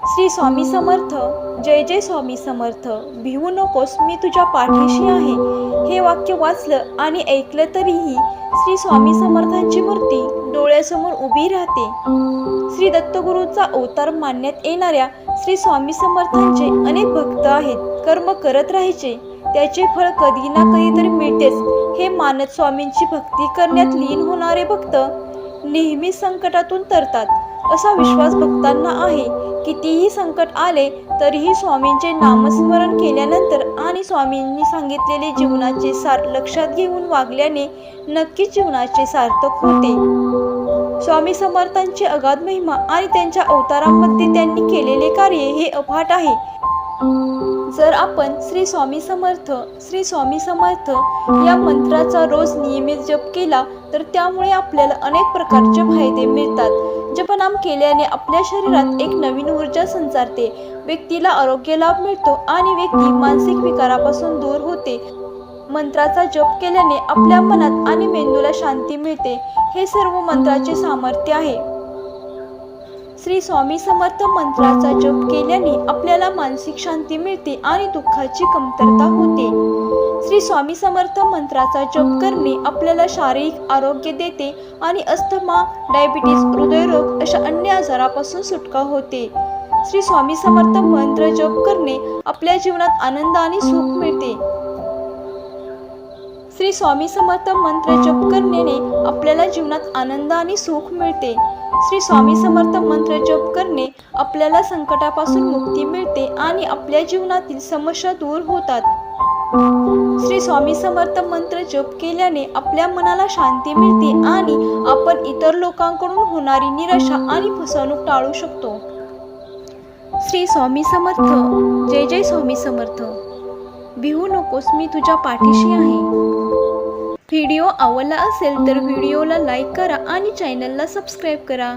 श्री स्वामी समर्थ जय जय स्वामी समर्थ भिवू नकोस मी तुझ्या पाठीशी आहे. हे वाक्य वाचलं आणि ऐकलं तरीही श्री स्वामी समर्थांची मूर्ती डोळ्यासमोर उभी राहते. श्री दत्तगुरूंचा अवतार मानण्यात येणाऱ्या श्री स्वामी समर्थांचे अनेक भक्त आहेत कर्म करत राहायचे. त्याचे फळ कधी ना कधीतरी मिळतेच हे मानत स्वामींची भक्ती करण्यात लीन होणारे भक्त नेहमी संकटातून तरतात असा विश्वास भक्तांना आहे. कितीही संकट आले तरीही स्वामींचे नामस्मरण केल्यानंतर आणि स्वामींनी सांगितलेले जीवनाचे सार लक्षात घेऊन वागल्याने नक्कीच जीवनाचे सार्थक होते. स्वामी समर्थांची अगाध महिमा आणि त्यांच्या अवतारांमध्ये त्यांनी केलेले कार्य हे अफाट आहे. जर आपण श्री स्वामी समर्थ श्री स्वामी समर्थ या मंत्राचा रोज नियमित जप केला तर त्यामुळे आपल्याला अनेक प्रकारचे फायदे मिळतात. जपनाम केल्याने आपल्या शरीरात एक नवीन ऊर्जा संचारते. व्यक्तीला आरोग्य लाभ मिळतो आणि व्यक्ती मानसिक विकारापासून दूर होते. मंत्राचा जप केल्याने आपल्या मनात आणि मेंदूला शांती मिळते. हे सर्व मंत्राचे सामर्थ्य आहे. श्री स्वामी समर्थ मंत्राचा जप केल्याने आपल्याला मानसिक शांती मिळते आणि दुःखाची कमतरता होते. श्री स्वामी समर्थ मंत्राचा जप करणे आपल्याला शारीरिक आरोग्य देते आणि अस्थमा डायबिटीज हृदयरोग अशा अन्य आजारापासून सुटका होते. श्री स्वामी समर्थ मंत्र जप करणे आपल्या जीवनात आनंद आणि सुख मिळते. श्री स्वामी समर्थ मंत्र जप करण्याने आपल्याला जीवनात आनंद आणि सुख मिळते. श्री स्वामी समर्थ मंत्र जप करणे आपल्याला संकटापासून मुक्ती मिळते आणि आपल्या जीवनातील समस्या दूर होतात. श्री स्वामी समर्थ मंत्र जप केल्याने आपल्या मनाला शांती मिळते आणि आपण इतर लोकांकडून होणारी निराशा आणि फसवणूक टाळू शकतो. श्री स्वामी समर्थ जय जय स्वामी समर्थ. भिवू नकोस मी तुझ्या पाठीशी आहे. व्हिडिओ आवडला असेल तर व्हिडिओला लाईक करा आणि चॅनलला सबस्क्राईब करा.